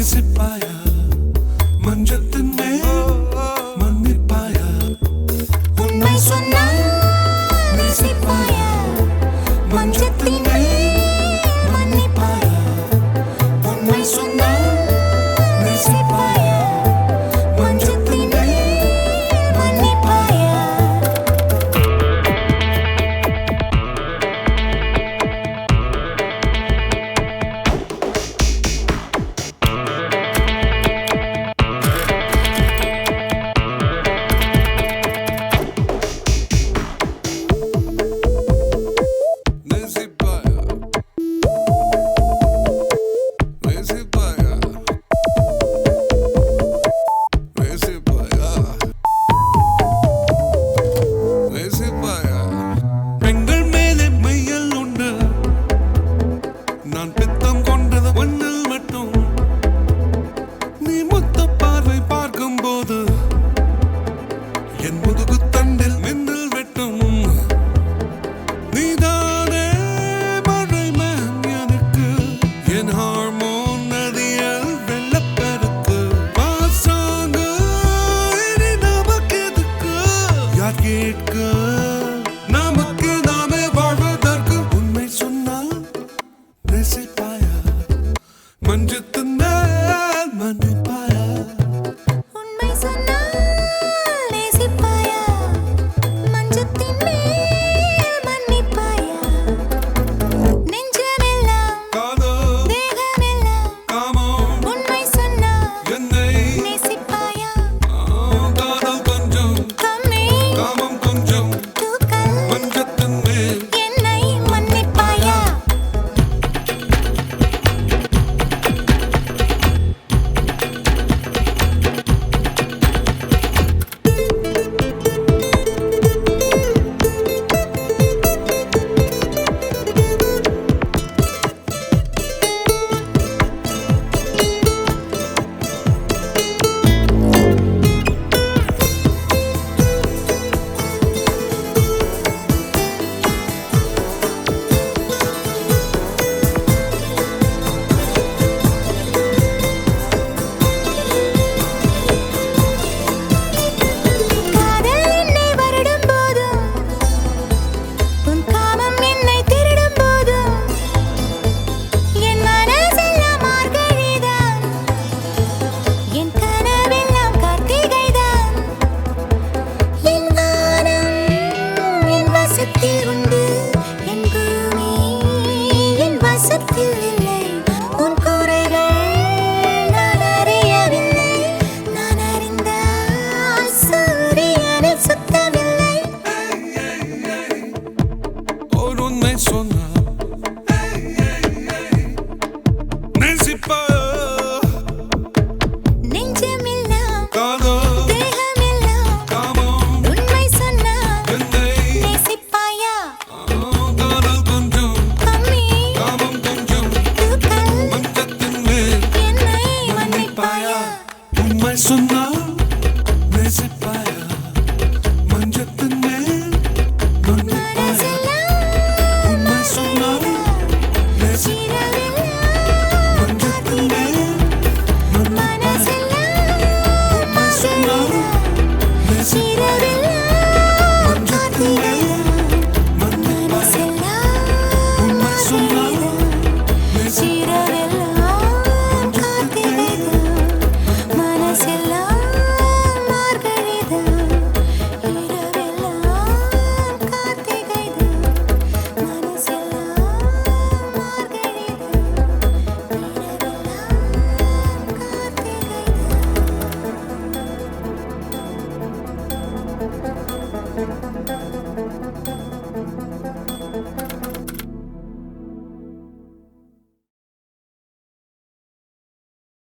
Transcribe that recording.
நேசிப்பாயா மஞ்சத்தின் மேல் மன்னிப்பாயா உண்மை சொன்னால் நேசிப்பாயா மஞ்ச கேட்க நமக்கு நாமே வாழ்வதற்கு உண்மை சொன்னால் ரசிப்பாயா மஞ்சத்தின் மேல் மன்னிப்பா